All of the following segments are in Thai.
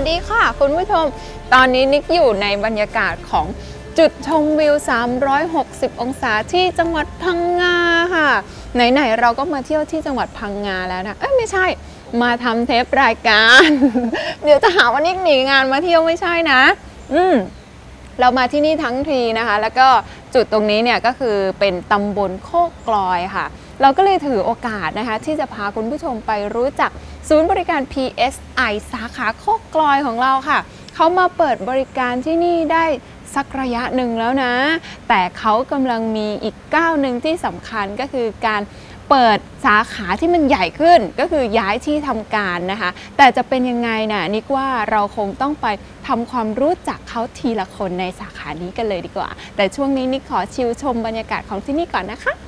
วัสดีค่ะ คุณผู้ชม ตอนนี้นิกอยู่ในบรรยากาศของจุดชมวิว 360 องศาที่จังหวัดพังงาค่ะ ไหน ๆ เราก็มาเที่ยวที่จังหวัดพังงาแล้วนะ เอ้ย ไม่ใช่ มาทำเทปรายการ เดี๋ยวจะหาว่านิกหนีงานมาเที่ยวไม่ใช่นะ อืมเรามาที่นี่ทั้งทีนะคะ แล้วก็จุดตรงนี้เนี่ยก็คือเป็นตำบลโคกกลอยค่ะ เราก็เลยถือโอกาสนะคะ ที่จะพาคุณผู้ชมไปรู้จัก ศูนย์บริการ PSI สาขาโคกลอยของเราค่ะ เขามาเปิดบริการที่นี่ได้สักระยะหนึ่งแล้วนะ แต่เขากำลังมีอีกก้าวหนึ่งที่สำคัญก็คือการเปิดสาขาที่มันใหญ่ขึ้นก็คือย้ายที่ทำการนะคะ แต่จะเป็นยังไงนะ่ะนิกว่าเราคงต้องไปทำความรู้จักเขาทีละคนในสาขานี้กันเลยดีกว่า แต่ช่วงนี้นิกขอชิลชมบรรยากาศของที่นี่ก่อนนะคะ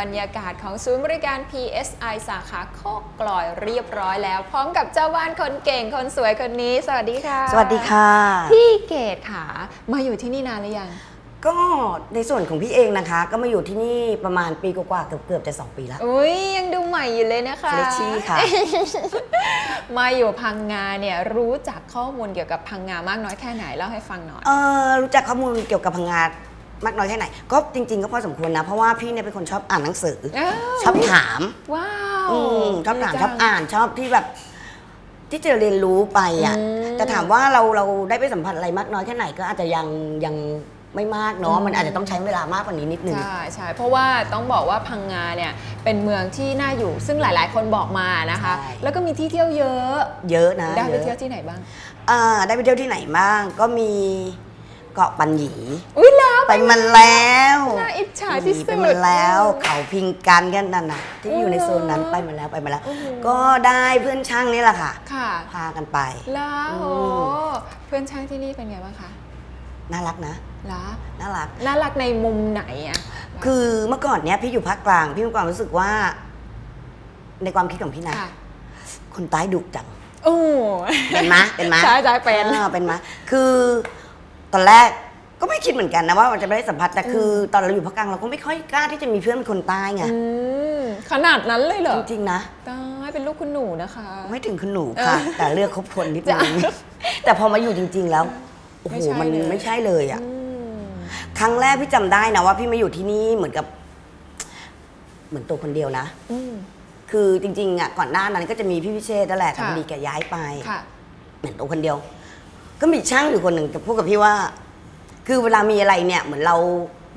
บรรยากาศของศูนย์บริการ PSI สาขาโคกกลอยเรียบร้อยแล้ว พร้อมกับเจ้าบ้านคนเก่งคนสวยคนนี้ สวัสดีค่ะ สวัสดีค่ะ พี่เกดค่ะ มาอยู่ที่นี่นานหรือยัง ก็ในส่วนของพี่เองนะคะ ก็มาอยู่ที่นี่ประมาณปีกว่าๆเกือบเกือบๆจะ 2 ปีแล้ว อุ้ยยังดูใหม่อยู่เลยนะคะเฟรชชี่ค่ะ มาอยู่พังงาเนี่ยรู้จักข้อมูลเกี่ยวกับพังงามากน้อยแค่ไหนเล่าให้ฟังหน่อย เออรู้จักข้อมูลเกี่ยวกับพังงา มากน้อยแค่ไหน ก็จริง ๆ ก็พอสมควรนะ เพราะว่าพี่เนี่ยเป็นคนชอบอ่านหนังสืออ้าวชอบถามว้าวอืมชอบถามดีชจัองบอ่านชอบที่แบบ ที่จะเรียนรู้ไปอะอืมแต่ถามว่าเราเราได้ไปสัมผัสอะไรมากน้อยแค่ไหนก็อาจจะยังยังไม่มากเนาะอืมมันอาจจะต้องใช้เวลามากกว่านี้นิดนึง ใช่ใช่เพราะว่าต้องบอกว่าพังงาเนี่ยเป็นเมืองที่น่าอยู่ ซึ่งหลาย ๆ คนบอกมานะคะ ใช่ แล้วก็มีที่เที่ยวเยอะเยอะนะได้ไปอะเที่ยวที่ไหนบ้าง อ่าได้ไปเที่ยวที่ไหนบ้างก็มีเกาะปัญหยีอุ้ยแล้ว ไปมันแล้วน่าอิจฉาที่สุดไปมันแล้วเขาพิงกันกันนั่นน่ะที่อยู่ในโซนนั้นอ๋อไปมาแล้วไปมาแล้วโอ้โหก็ได้เพื่อนช่างนี่แหละค่ะค่ะพากันไป แล้วอืโอ้มเพื่อนช่างที่นี่เป็นไงบ้างคะน่ารักนะล้าน่ารักน่ารักในมุมไหนอะคือเมื่อก่อนเนี้ยพี่อยู่ภาคกลาง พี่มีความรู้สึกว่า ในความคิดของพี่นะค่ะคนใต้ดุจังโอ้เป็นมะเป็นมะใช่ใช่เป็นออเป็นมะคือตอนแรก ก็ไม่คิดเหมือนกันนะว่ามันจะไม่ได้สัมผัสแต่คืออตอนเราอยู่ภาคกลางเราก็ไม่ค่อยกล้าที่จะมีเพื่อนเป็นคนใต้ไงอืมขนาดนั้นเลยเหรอจริงๆนะตายเป็นลูกคุณหนูนะคะ ไม่ถึงคุณหนูค่ะเออแต่เลือกคบคนนิดนึจ้ะงแต่พอมาอยู่จริง ๆ แล้วโอ้ไม่โหใช่มันเลยไม่ใช่เลยอะอืมครั้งแรกพี่จำได้นะว่าพี่มาอยู่ที่นี่เหมือนกับ เหมือนตัวคนเดียวนะอืมคือจริงๆอะก่อนหน้านั้นก็จะมีพี่พิเชษนั่นแหละแต่ค่ะพอดีแกย้ายไปค่ะเหมือนตัวคนเดียว ก็มีช่างอยู่คนหนึ่งจะพูดกับพี่ว่า คือเวลามีอะไรเนี่ยเหมือนเรา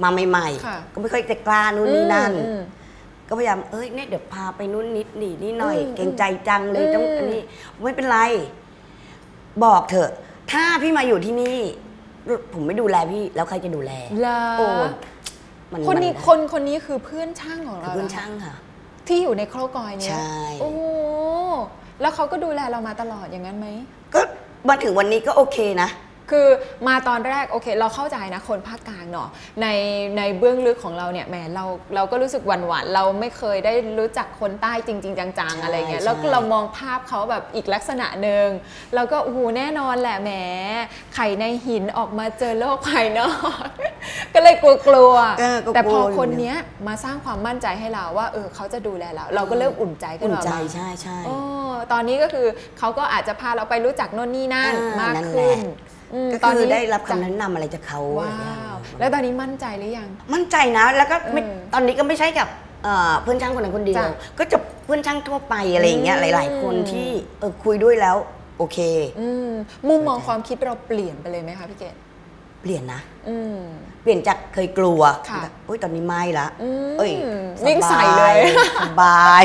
มาใหม่ ค่ะ ๆ ก็ไม่ค่อยจะกล้านู่นนี่นั่น อืม ก็พยายาม เอ้ย เนี่ยเดี๋ยวพาไปนู่นนิดนี่นี่หน่อย อืมเกรงใจจังเลยต้องอืม อันนี้ไม่เป็นไร บอกเถอะ ถ้าพี่มาอยู่ที่นี่ ผมไม่ดูแลพี่ แล้วใครจะดูแลลาโอ้มันคนนี้มัคนคนนี้คือเพื่อนช่างของคือเราเพื่อนหรช่างค่ะ ที่อยู่ในโครกอยเนี่ยใช่ โอ้โหแล้วเขาก็ดูแลเรามาตลอดอย่างนั้นไหม ก็มาถึงวันนี้ก็โอเคนะ คือมาตอนแรกโอเค เราเข้าใจนะคนภาคกลางเนาะในในเบื้องลึกของเราเนี่ยแหมเราเราก็รู้สึกหวั่นหวั่นๆเราไม่เคยได้รู้จักคนใต้จริง ๆ จังๆ อะไรเงี้ยใช่แล้วก็เรามองภาพเขาแบบอีกลักษณะหนึ่งแล้วก็โอ้โหแน่นอนแหละแหมไข่ในหินออกมาเจอโลกภายนอก ก็เลยกลัวเออก็ๆแต่พอลัวยู่คนเยเนี้ยมาสร้างความมั่นใจให้เราว่าเออเขาจะดูแลเรา เราก็เริ่มอุ่นใจขึ้อุ่นนมาใจบ้างใช่ใช่โอ้ตอนนี้ก็คือเขาก็อาจจะพาเราไปรู้จักโน่นนี่นั่นอ่ามมากนั่นขึ้นแหละอืม ก็ตอนคือนี้ได้รับจ้ะคำแนะนำอะไรจากเขาว้าอะไรอย่างวเงี้ยแล้วตอนนี้มั่นใจหรือยัง มั่นใจนะ แล้วก็ไม่เออตอนนี้ก็ไม่ใช่กับเอ่อเพื่อนช่างคนนั้นคนเดียว จ้ะก็จะเพื่อนช่างทั่วไปอะไรอย่างเงี้ยอืมหลาย ๆ คนที่เออคุยด้วยแล้ว โอเค อืมมุมมองความคิดเราเปลี่ยนไปเลยไหมคะพี่เกด เปลี่ยนนะอืมเปลี่ยนจากเคยกลัวค่ะโอ้ยตอนนี้ไม่ละอืมเอ้ยวิ่งใส่เลยสบาย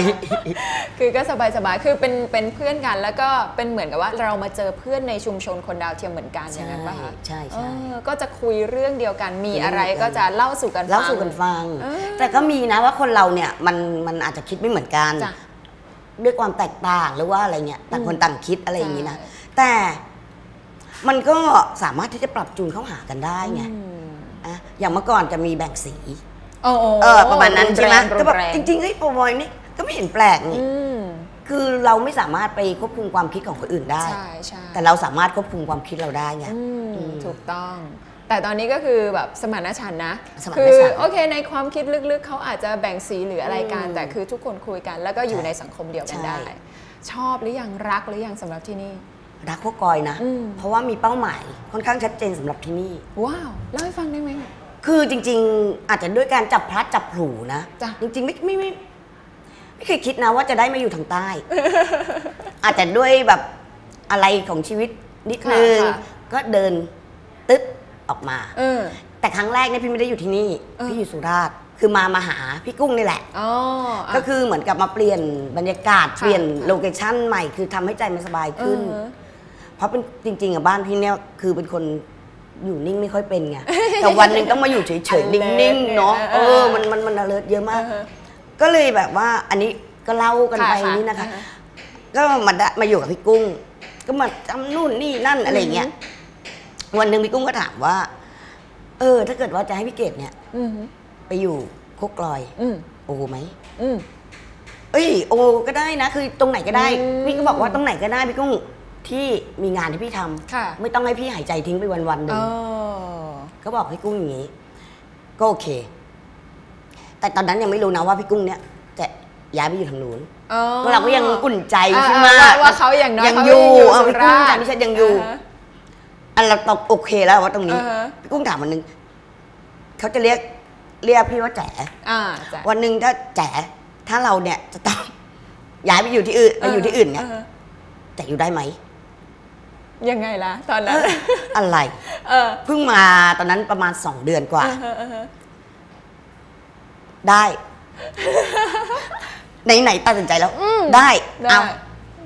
คือก็สบายๆคือเป็นเป็นเพื่อนกันแล้วก็เป็นเหมือนกับว่าเรามาเจอเพื่อนในชุมชนคนดาวเทียมเหมือนกันอย่างนั้นปะคะใช่ใช่เออก็จะคุยเรื่องเดียวกันมีเรื่องอะไรเดียวกันก็จะเล่าสู่กันฟังเล่าสู่กันฟังเออแต่ก็มีนะว่าคนเราเนี่ยมันมันอาจจะคิดไม่เหมือนกันจ้ะด้วยความแตกต่างหรือว่าอะไรเงี้ยต่างคนอืมต่างคิดอะไรอย่างนี้นะใช่แต่ มันก็สามารถที่จะปรับจูนเข้าหากันได้ไงอืมอะอย่างเมื่อก่อนจะมีแบ่งสีโอ้โหเออประมาณนั้นใช่ไหมรุก็นแบบแรงจริงๆเฮ้ยโปรบอยนี่ก็ไม่เห็นแปลกนี่อืมคือเราไม่สามารถไปควบคุมความคิดของคนอื่นได้ ใช่ใช่แต่เราสามารถควบคุมความคิดเราได้ไงอืมอืมถูกต้อง แต่ตอนนี้ก็คือแบบสมานฉันท์นะสมานฉันท์คือโอเคในความคิดลึกๆ เขาอาจจะแบ่งสีหรืออะไรกันอืมแต่คือทุกคนคุยกัน แล้วก็อยู่ใช่ในสังคมเดียวกันใช่ได้ ชอบหรือยังรักหรือยังสำหรับที่นี่ รักพวกกอยนะ อืม เพราะว่ามีเป้าหมายค่อนข้างชัดเจนสำหรับที่นี่ ว้าวเล่าให้ฟังได้ไหม คือจริง ๆ อาจจะด้วยการจับพลัดจับผลูนะ จ้ะ จริง ๆ ไม่ไม่ไม่ไม่เคยคิดนะว่าจะได้มาอยู่ทางใต้ อาจจะด้วยแบบอะไรของชีวิตนิดนึง ค่ะก็เดินตึ๊บออกมา เออ แต่ครั้งแรกเนี่ยพี่ไม่ได้อยู่ที่นี่ เออ พี่อยู่สุราษฎร์คือมามาหาพี่กุ้งนี่แหละ อ๋ออะ ก็คือเหมือนกับมาเปลี่ยนบรรยากาศค่ะเปลี่ยนค่ะ โลเคชั่นใหม่ คือทำให้ใจมันสบายขึ้น เออ เพราะเป็นจริงๆอะบ้านพี่เนี่ยคือเป็นคนอยู่นิ่งไม่ค่อยเป็นไง แต่วันหนึ่งต้องมาอยู่เฉยๆ alert นิ่งๆ เนาะเอเอออมันมันมันอเลิร์เยอะมากเออก็เลยแบบว่าอันนี้ก็เล่ากันไปค่ะนี่นะคะอ่าฮะก็มาได้มาอยู่กับพี่กุ้ง ก็มาจำนู่นนี่นั่นอะไรเงี้ย วันหนึ่งพี่กุ้งก็ถามว่า เออ ถ้าเกิดว่าจะให้พี่เกดเนี่ยอืมไปอยู่โคกลอยอืมโอไหมอืมเอ้ย โอก็ได้นะ คือตรงไหนก็ได้อืมพี่ก็บอกว่าตรงไหนก็ได้พี่กุ้ง ที่มีงานที่พี่ทำค่ะไม่ต้องให้พี่หายใจทิ้งไปวันวันๆหนึ่อ๋งอก็บอกพี่กุ้งอย่างนี้ ก็โอเค แต่ตอนนั้นยังไม่รู้นะว่าพี่กุ้งเนี่ยจะย้ายไปอยู่ทางนู้นอ๋อเราก็ยังอุ่นใจอ่าใช่ไหมว่าว่าเขาอย่างน้อยยังเขาอยู่ยังอยู่เออสุพี่กุ้งราษฎร์จามิชัดยังอยู่อ่าฮะอันเราตอบโอเคแล้วว่าตรงนี้อ่าฮะพี่กุ้งถามวันหนึงเขาจะเรียกเรียกพี่ว่าแจ๋อ่าจ้ะวันหนึ่งถ้าแจ๋ถ้าเราเนี่ยจะต้องย้ายไปอยู่ที่อื่นไปอยู่ที่อื่นเนี่ยาฮะแจ๋อยู่ได้ไหม ยังไงล่ะ ตอนนั้นเอออะไร เออ เพิ่งมาตอนนั้นประมาณสองเดือนกว่าอ่าฮะอ่าฮะได้ ไหนๆตัดสินใจแล้วอืมได้ได้ เอา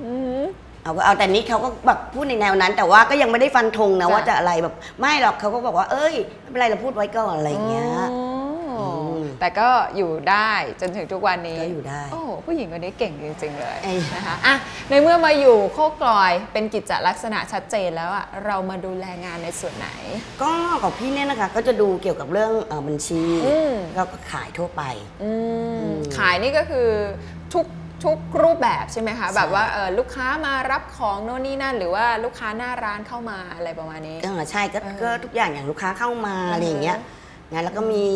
อืมเอาก็เอาแต่นี้เขาก็แบบพูดในแนวนั้น แต่ว่าก็ยังไม่ได้ฟันธงนะจ้ะว่าจะอะไรแบบ ไม่หรอกเขาก็บอกว่า เอ้ยไม่เป็นไรเราพูดไว้ก่อนอะไรอย่างเงี้ยอ๋ออม แต่ก็อยู่ได้จนถึงทุกวันนี้ก็อยู่ได้ โอ้ผู้หญิงคนนี้เก่งจริงๆเลยเอ้ย นะคะอะในเมื่อมาอยู่โคกลอยเป็นกิจลักษณะชัดเจนแล้วอะเรามาดูแลงานในส่วนไหน ก็ของพี่เนี่ยนะคะ ก็จะดูเกี่ยวกับเรื่องเอ่อบัญชีอืม แล้วก็ขายทั่วไป อืมอืมขายนี่ก็คือทุกทุกรูปแบบใช่ไหมคะใช่แบบว่าเออลูกค้ามารับของโน่นนี่นั่น หรือว่าลูกค้าหน้าร้านเข้ามาอะไรประมาณนี้ เออใช่ก็เออก็ทุกอย่างอย่างลูกค้าเข้ามาอือฮึอะไรอย่างเงี้ยงานแล้วก็มี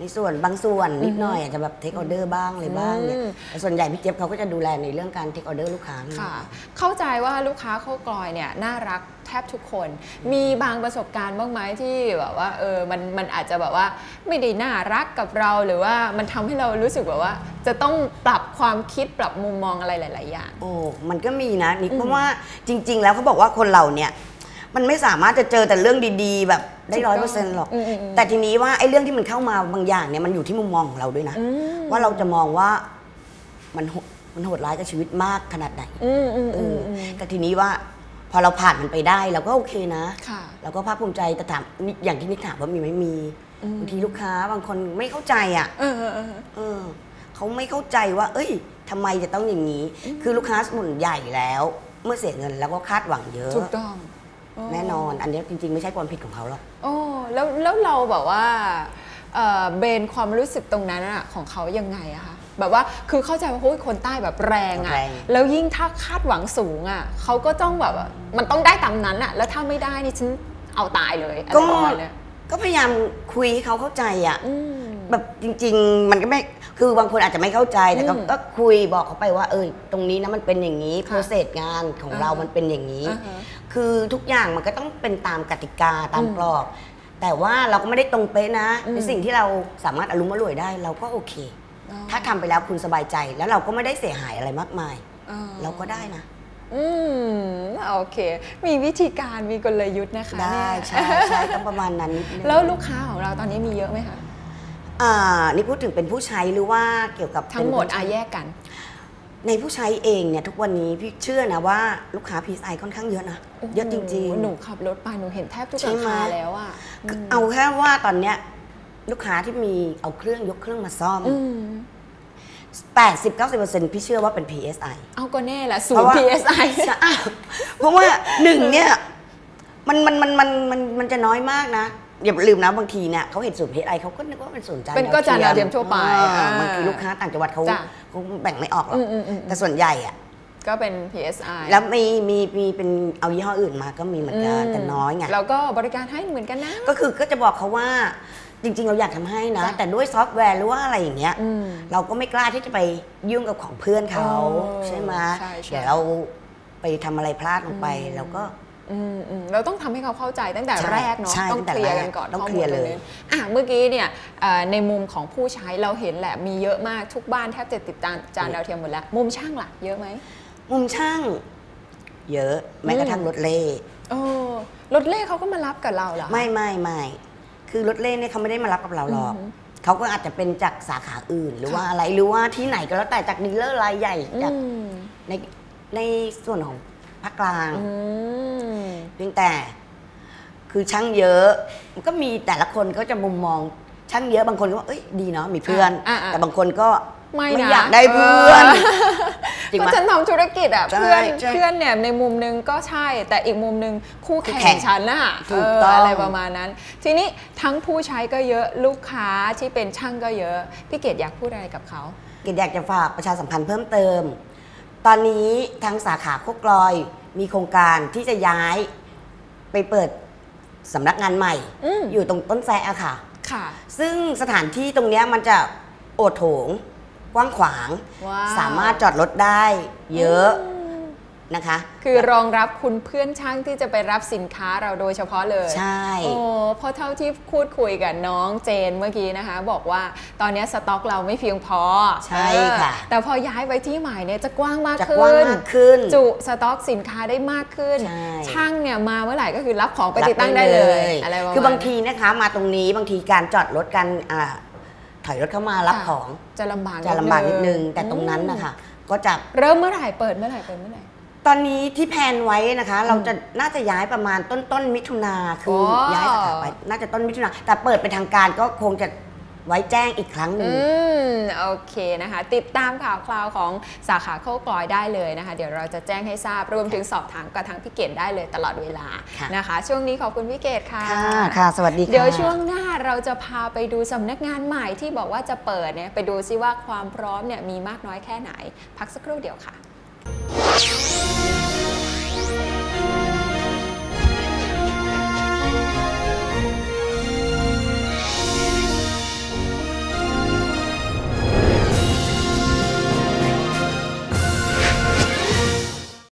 ในส่วนบางส่วนนิดหน่อยอาจจะแบบเทคออเดอร์บ้างอะไรบ้างเนี่ยอืมแต่ส่วนใหญ่พี่เจี๊ยบเขาก็จะดูแลในเรื่องการเทคออเดอร์ลูกค้าค่ะ เข้าใจว่าลูกค้าโคกลอยเนี่ยน่ารักแทบทุกคน มีบางประสบการณ์บ้างไหมที่แบบว่าเออมันมันอาจจะแบบว่าไม่ได้น่ารักกับเราหรือว่ามันทำให้เรารู้สึกแบบว่า จะต้องปรับความคิดปรับมุมมองอะไรหลาย ๆ อย่าง โอ้มันก็มีนะนิกเพราะว่าจริง ๆ แล้วเขาบอกว่าคนเราเนี่ย มันไม่สามารถจะเจอแต่เรื่องดีๆ แบบได้ถูกต้ร้อองยเปอร์เซ็นต์หรอกอืมอืมอืมแต่ทีนี้ว่าไอ้เรื่องที่มันเข้ามาบางอย่างเนี่ยมันอยู่ที่มุมมองของเราด้วยนะอืมว่าเราจะมองว่ามันโหมันโหดร้ายกับชีวิตมากขนาดไหนอืมอืมเออือมออืมแต่ทีนี้ว่าพอเราผ่านมันไปได้เราก็โอเคนะค่ะเราก็ภาคภูมิใจแต่ถามอย่างที่นิกถามว่ามีไหมมีอืมบางทีลูกค้าบางคนไม่เข้าใจอะเออเออเออเออเขาไม่เข้าใจว่า เอ้ยทำไมจะต้องอย่างนี้ คือลูกค้าส่วนใหญ่แล้ว เมื่อเสียเงินแล้วก็คาดหวังเยอะถูกต้องอ๋อ แน่นอน อันนี้จริง ๆ ไม่ใช่ความผิดของเขาหรอก โอ้แล้วแล้วเราแบบว่าเอ่อเบนความรู้สึกตรงนั้นอะของเขายังไงอะคะแบบว่าคือเข้าใจว่าโอ้ยคนใต้แบบแรงอะแรง แล้วยิ่งถ้าคาดหวังสูงอะเขาก็ต้องแบบว่ามันต้องได้ตามนั้นอะแล้วถ้าไม่ได้นี่ฉันเอาตายเลยอะไรก็ประมาณเนี้ยก็พยายามคุยให้เขาเข้าใจอะ อืม แบบจริง ๆ มันก็ไม่ คือบางคนอาจจะไม่เข้าใจ แต่ก็อืมก็คุยบอกเขาไปว่า เออตรงนี้นะมันเป็นอย่างนี้โปค่ะรเซสงานของเราอ่าฮะมันเป็นอย่างนี้ อ่าฮะ คือทุกอย่างมันก็ต้องเป็นตามกติกาตามอืมกรอบ แต่ว่าเราก็ไม่ได้ตรงเป๊ะนะอืมในสิ่งที่เราสามารถอารมณ์อร่วยได้ เราก็โอเคอ๋อถ้าทำไปแล้วคุณสบายใจแล้วเราก็ไม่ได้เสียหายอะไรมากมายอ๋อเราก็ได้นะอืมโอเค มีวิธีการมีกลยุทธ์นะคะได้เนี่ยใช่ใช่ต้องประมาณนั้นนิดนึงแล้วลูกค้าของเราตอนนี้มีเยอะไหมคะอ่านี่พูดถึงเป็นผู้ใช้หรือว่าเกี่ยวกับทั้งหมดเป็นอาแยกกัน ในผู้ใช้เองเนี่ยทุกวันนี้พี่เชื่อนะว่าลูกค้า PSI ค่อนข้างเยอะนะเยอะจริงโอ้โหหนูขับรถไปหนูเห็นแทบทุกใช่ราไหม คาแล้วอะๆคือเอาแค่ว่าตอนเนี้ยลูกค้าที่มีเอาเครื่องยกเครื่องมาซ่อม อืม80-90%พี่เชื่อว่าเป็น PSI เอาก็แน่แหละศูเพนราะย์ว่า PSI ใช่อ้าวเพราะว่าหนึ่งเนี่ยมันมันมันมันมันมันจะน้อยมากนะ อย่าลืมนะบางทีเนี่ยเขาเห็นศูนย์ PSI เขาก็นึกว่าเป็นศูนย์จานเป็นก็จานดาวเทียมทั่วไปอ่าอ่าบางทีลูกค้าต่างจังหวัดเขาจ้ะ เขาแบ่งไม่ออกหรอกอืมอืมอืมแต่ส่วนใหญ่อะก็เป็น PSI แล้วมีมีมีเป็นเอายี่ห้ออื่นมาก็มีเหมือนกันอืมแต่น้อยไงแล้วก็บริการให้เหมือนกันนะ ก็คือก็จะบอกเขาว่าจริง ๆ เราอยากทำให้นะ จ้ะแต่ด้วยซอฟต์แวร์หรือว่าอะไรอย่างเงี้ยอืมเราก็ไม่กล้าที่จะไปยุ่งกับของเพื่อนเขาเออใช่ไหมใช่ใช่เดี๋ยวเราไปทำอะไรพลาดลงไปเราก็อืมอืม เราต้องทำให้เขาเข้าใจตั้งแต่ใช่แรกเนาะใช่ต้องตั้งแต่เคลียร์กันก่อนแรกต้องข้มูเคลียร์เลยตงนี้อะเมื่อกี้เนี่ยเอ่อในมุมของผู้ใช้เราเห็นแหละมีเยอะมากทุกบ้านแทบจะติดจานจานดาวเทียมหมดแล้ว มุมช่างล่ะเยอะไหมมุมช่างเยอะแม้กระทั่งรถเล่เออรถเล่เขาก็มารับกับเราเหรอคะไม่ไม่ไม่คือรถเล่เนี่ยเขาไม่ได้มารับกับเราหรอกอือหือเขาก็อาจจะเป็นจากสาขาอื่น หรือว่าค่ะอะไรหรือว่าที่ไหนก็แล้วแต่จากดีลเลอร์รายใหญ่จากอืมในในส่วนของ ภาคกลางอืมเพียงแต่คือช่างเยอะ มันก็มีแต่ละคนก็จะมุมมองช่างเยอะบางคนก็ว่าเอ้ยดีเนาะมีเพื่อน อะอะ แต่บางคนก็ไม่นะอยากได้เพื่อนจริงก็ไหม ฉันทำธุรกิจอะใช่เพื่อนใช่เพื่อนเนี่ยในมุมหนึงก็ใช่ แต่อีกมุมหนึงคู่คู่แข่แข่งงฉันน่ะถูกเออต้องอะไรประมาณนั้น ทีนี้ทั้งผู้ใช้ก็เยอะลูกค้าที่เป็นช่างก็เยอะพี่เกดอยากพูดอะไรกับเขา เกดอยากจะฝากประชาสัมพันธ์เพิ่มเติม ตอนนี้ทางสาขาโคกลอย มีโครงการที่จะย้ายไปเปิดสำนักงานใหม่ อืมอยู่ตรงต้นแซะอะค่ะ ค่ะ ซึ่งสถานที่ตรงเนี้ยมันจะโอดโถง กว้างขวาง ว้าวสามารถจอดรถได้ เยอะ นะคะ คือรองรับคุณเพื่อนช่างที่จะไปรับสินค้าเราโดยเฉพาะเลย ใช่ โอ้เพราะเท่าที่พูดคุยกับน้องเจนเมื่อกี้นะคะ บอกว่าตอนนี้สต็อกเราไม่เพียงพอ ใช่เออค่ะ แต่พอย้ายไปที่ใหม่เนี่ยจะกว้างมากจะขึ้นกว้างมากขึ้น จุสต็อกสินค้าได้มากขึ้นใช่ช่างเนี่ยมาเมื่อไหร่ก็คือรับของไปติดตั้งได้เลยอะไรประมาณคือบางทีนะคะมาตรงนี้บางทีการจอดรถกันอ่าถอยรถเข้ามารับค่ะของจะลำบากจะลำบากนิดนึงแต่ตรงนั้นนะคะก็จะเริ่มเมื่อไหร่เปิดเมื่อไหร่เปิดเมื่อไหร่ ตอนนี้ที่แพลนไว้นะคะ เราจะน่าจะย้ายประมาณต้นต้นมิถุนาคือออย้ายสาขาไปน่าจะต้นมิถุนาแต่เปิดเป็นทางการก็คงจะไว้แจ้งอีกครั้งหนึ่งอืมโอเคนะคะ ติดตามข่าวคราวของสาขาโคกลอยได้เลยนะคะ เดี๋ยวเราจะแจ้งให้ทราบรวมถึงสอบถามกับทางพี่เกดได้เลยตลอดเวลาค่ะนะคะ ช่วงนี้ขอบคุณพี่เกดค่ะค่ะค่ะสวัสดีค่ะเดี๋ยวช่วงหน้าเราจะพาไปดูสำนักงานใหม่ที่บอกว่าจะเปิดเนี่ยไปดูซิว่าความพร้อมเนี่ยมีมากน้อยแค่ไหน พักสักครู่เดียวค่ะ